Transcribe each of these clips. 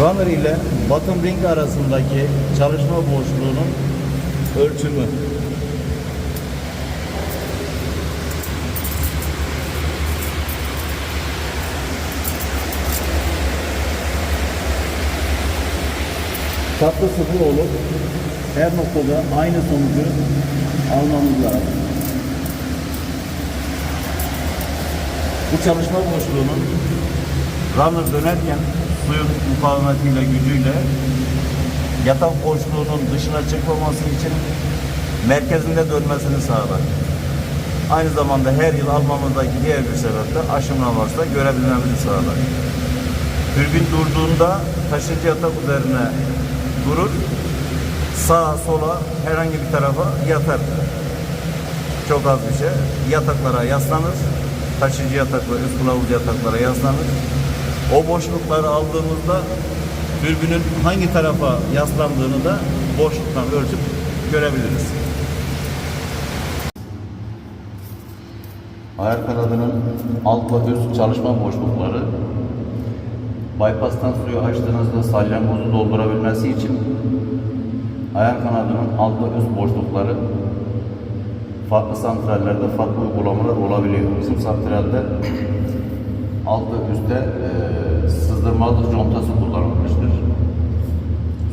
runner ile bottom ring arasındaki çalışma boşluğunun ölçümü. Tatlı sıfır olup her noktada aynı sonucu almamız lazım. Bu çalışma boşluğunun runner dönerken suyun mukavemetiyle, gücüyle yatak boşluğunun dışına çıkmaması için merkezinde dönmesini sağlar. Aynı zamanda her yıl almamızdaki diğer bir sebep de aşımlaması da görebilmemizi sağlar. Türbin durduğunda taşıyıcı yatak üzerine durur, sağa sola herhangi bir tarafa yatar. Çok az bir şey. Yataklara yaslanır, taşıyıcı yataklara, üst kılavuz yataklara yaslanır. O boşlukları aldığımızda türbünün hangi tarafa yaslandığını da boşluktan ölçüp görebiliriz. Ayar kanadının alt ve üst çalışma boşlukları bypass'tan suyu açtığınızda salyangozu doldurabilmesi için ayar kanadının alt ve üst boşlukları farklı santrallerde farklı uygulamalar olabiliyor. Bizim santralde alt ve üstte e, sızdırmalı contası kullanılmıştır.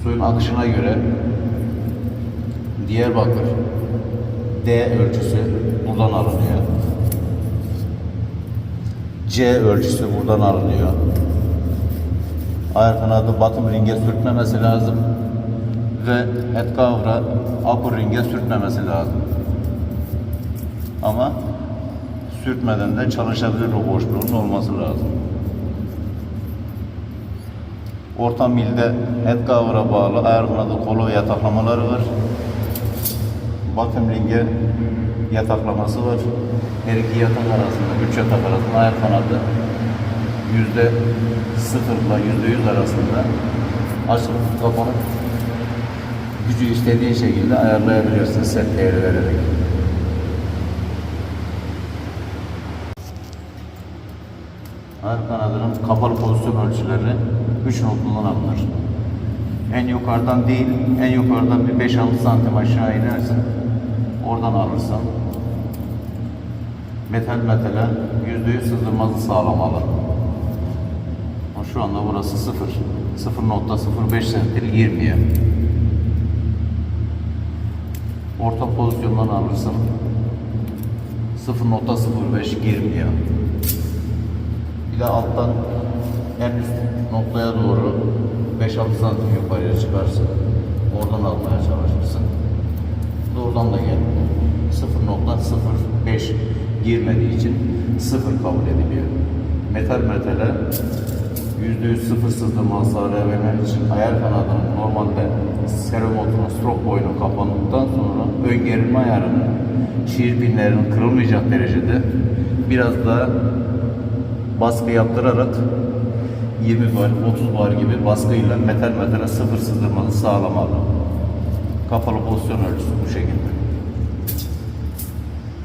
Suyun akışına göre Diyarbakır D ölçüsü buradan alınıyor. C ölçüsü buradan alınıyor. Ayar kanadı bottom ringe sürtmemesi lazım ve head kavra upper ringe sürtmemesi lazım. Ama sürtmeden de çalışabilir o boşluğun olması lazım. Orta milde head kavra bağlı ayar kanadı kolu yataklamaları var. Bottom ringe yataklaması var. Her iki yatak arasında, üç yatak arasında ayar kanadı yüzde sıfırla yüzde yüz arasında açılıp kapanıp gücü istediğin şekilde ayarlayabilirsin set değeri vererek. Ayar kanadının kapalı pozisyon ölçüleri 3 noktadan alınır. En yukarıdan değil, en yukarıdan bir 5-6 santim aşağı inersin. Oradan alırsan metal metale yüzde yüz sızdırması sağlamalı. Ama Şu anda burası 0. 0.05 sentil 20'ye. Orta pozisyondan alırsın 0.05 20'ye. De alttan en üst noktaya doğru 5-6 santim yukarıya çıkarsın. Oradan almaya çalışırsın. Doğrudan da gel. 0.05 girmediği için 0 kabul ediliyor. Metal metale %100 sıfır sızdırma sağlayabilmen için ayar kanadının normalde servomotorun stroke boynu kapandıktan sonra ön gerilme ayarının şiir pinlerinin kırılmayacak derecede biraz daha baskı yaptırarak 20 bar, 30 bar gibi baskıyla metal metale sıfır sızdırmanı sağlamalı. Kapalı pozisyon ölçüsü bu şekilde.